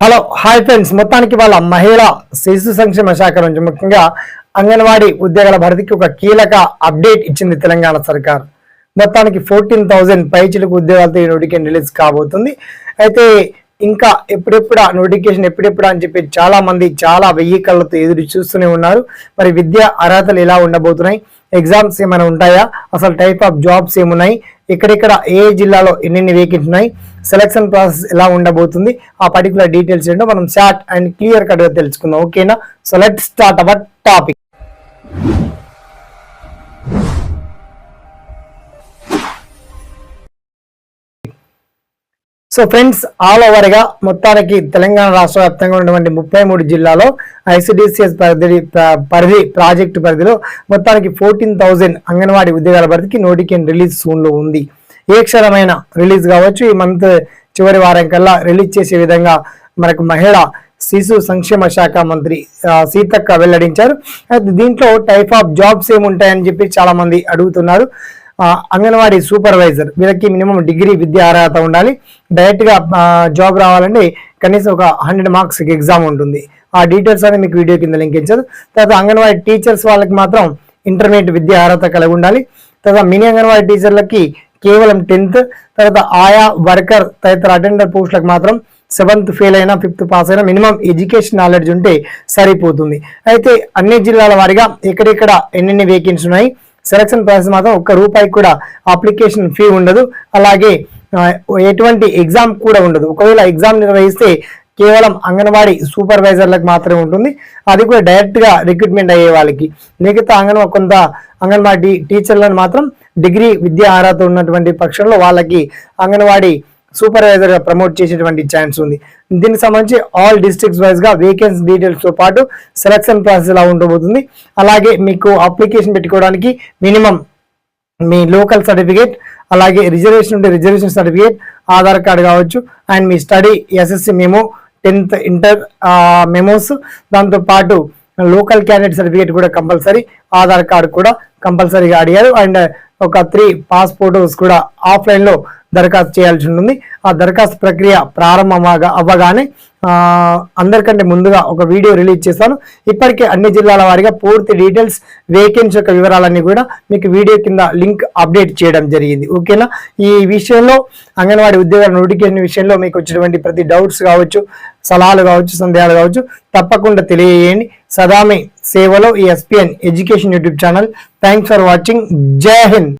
Hello hi friends. మొత్తానికి వాళ్ళ మహిళా శిశు సంక్షేమ శాఖ నుంచి ముఖ్యంగా అంగన్వాడీ ఉద్యోగాల భర్తీకి ఒక కీలక అప్డేట్ ఇచ్చింది తెలంగాణ సర్కార్. మొత్తానికి ఫోర్టీన్ థౌజండ్ పైచిలకు ఉద్యోగాలతో ఈ నోటిఫికేషన్ రిలీజ్ కాబోతుంది. అయితే ఇంకా ఎప్పుడెప్పుడు నోటిఫికేషన్ ఎప్పుడెప్పుడు అని చెప్పి చాలా మంది చాలా వెయ్యి కళ్ళతో ఎదురు చూస్తూనే ఉన్నారు. మరి విద్యా అర్హతలు ఎలా ఉండబోతున్నాయి? ఎగ్జామ్స్ ఏమైనా ఉంటాయా? అసలు టైప్ ఆఫ్ జాబ్స్ ఏమున్నాయి? ఎక్కడెక్కడ ఏ జిల్లాలో ఎన్నెన్ని వేకెంట్ ఉన్నాయి? సెలక్షన్ ప్రాసెస్ ఎలా ఉండబోతుంది ఆ పర్టికులర్ డీటెయిల్స్ ఏంటో మనం షార్ట్ అండ్ క్లియర్ కట్గా తెలుసుకుందాం ఓకేనా so let start our topic so friends all ఓవర్గా మొత్తానికి తెలంగాణ రాష్ట్ర వ్యాప్తంగా ఉన్నటువంటి ముప్పై మూడు జిల్లాలో ఐసిడిసిఎస్ పరిధి పరిధి ప్రాజెక్టు పరిధిలో మొత్తానికి ఫోర్టీన్ థౌజండ్ అంగన్వాడీ ఉద్యోగాల పరిధికి నోటిఫికేషన్ రిలీజ్ సూన్లో ఉంది. ఏ క్షణమైన రిలీజ్ కావచ్చు. ఈ మంత్ చివరి వారం కల్లా రిలీజ్ చేసే విధంగా మనకు మహిళ శిశు సంక్షేమ శాఖ మంత్రి సీతక్క వెల్లడించారు. అయితే దీంట్లో టైప్ ఆఫ్ జాబ్స్ ఏముంటాయని చెప్పి చాలా మంది అడుగుతున్నారు అంగన్వాడీ సూపర్వైజర్ వీళ్ళకి మినిమం డిగ్రీ విద్యా అర్హత ఉండాలి. డైరెక్ట్గా జాబ్ రావాలంటే కనీసం ఒక హండ్రెడ్ మార్క్స్ ఎగ్జామ్ ఉంటుంది. ఆ డీటెయిల్స్ అనేది మీకు వీడియో కింద లింక్ ఇచ్చారు. తర్వాత అంగన్వాడీ టీచర్స్ వాళ్ళకి మాత్రం ఇంటర్మీడియట్ విద్యా అర్హత కలిగి ఉండాలి. తర్వాత మినీ అంగన్వాడీ టీచర్లకి కేవలం టెన్త్ తర్వాత ఆయా వర్కర్ తదితర అటెండర్ పోస్టులకు మాత్రం సెవెంత్ ఫెయిల్ అయినా ఫిఫ్త్ పాస్ అయినా మినిమం ఎడ్యుకేషన్ నాలెడ్జ్ ఉంటే సరిపోతుంది. అయితే అన్ని జిల్లాల వారిగా ఎక్కడెక్కడ ఎన్నెన్ని వేకెన్సీ ఉన్నాయి సెలక్షన్ ప్రాసెస్ మాత్రం ఒక్క రూపాయికి కూడా అప్లికేషన్ ఫీ ఉండదు. అలాగే ఎటువంటి ఎగ్జామ్ కూడా ఉండదు. ఒకవేళ ఎగ్జామ్ నిర్వహిస్తే కేవలం అంగన్వాడీ సూపర్వైజర్లకు మాత్రమే ఉంటుంది. అది కూడా డైరెక్ట్గా రిక్రూట్మెంట్ అయ్యే వాళ్ళకి. మిగతా అంగన్వా కొంత అంగన్వాడీ టీచర్లను మాత్రం డిగ్రీ విద్యా అర్హత ఉన్నటువంటి పక్షంలో వాళ్ళకి అంగన్వాడీ సూపర్వైజర్గా ప్రమోట్ చేసేటువంటి ఛాన్స్ ఉంది. దీనికి సంబంధించి ఆల్ డిస్ట్రిక్ట్స్ వైజ్గా వేకెన్సీ డీటెయిల్స్తో పాటు సెలక్షన్ ప్రాసెస్ ఎలా ఉండబోతుంది. అలాగే మీకు అప్లికేషన్ పెట్టుకోవడానికి మినిమం మీ లోకల్ సర్టిఫికేట్ అలాగే రిజర్వేషన్ ఉంటే రిజర్వేషన్ సర్టిఫికేట్ ఆధార్ కార్డ్ కావచ్చు and me study SSC memo tenth inter memos దాంతోపాటు లోకల్ క్యాండిడేట్ సర్టిఫికేట్ కూడా కంపల్సరీ ఆధార్ కార్డు కూడా కంపల్సరీగా అడిగారు. అండ్ ఒక త్రీ పాస్ ఫోటోస్ కూడా ఆఫ్లైన్లో దరఖాస్తు చేయాల్సి ఉంటుంది. ఆ దరఖాస్తు ప్రక్రియ ప్రారంభం అవ్వగానే అందరికంటే ముందుగా ఒక వీడియో రిలీజ్ చేస్తాను ఇప్పటికే అన్ని జిల్లాల వారిగా పూర్తి డీటెయిల్స్ వేకెన్సీ యొక్క వివరాలన్నీ కూడా మీకు వీడియో కింద లింక్ అప్డేట్ చేయడం జరిగింది. ఓకేనా? ఈ విషయంలో అంగన్వాడీ ఉద్యోగాల నోటిఫికేషన్ విషయంలో మీకు వచ్చినటువంటి ప్రతి డౌట్స్ కావచ్చు సలహాలు కావచ్చు సందేహాలు కావచ్చు తప్పకుండా తెలియజేయండి. సదామి సేవలో ఈ SPN education YouTube channel. Thanks for watching Jai Hind!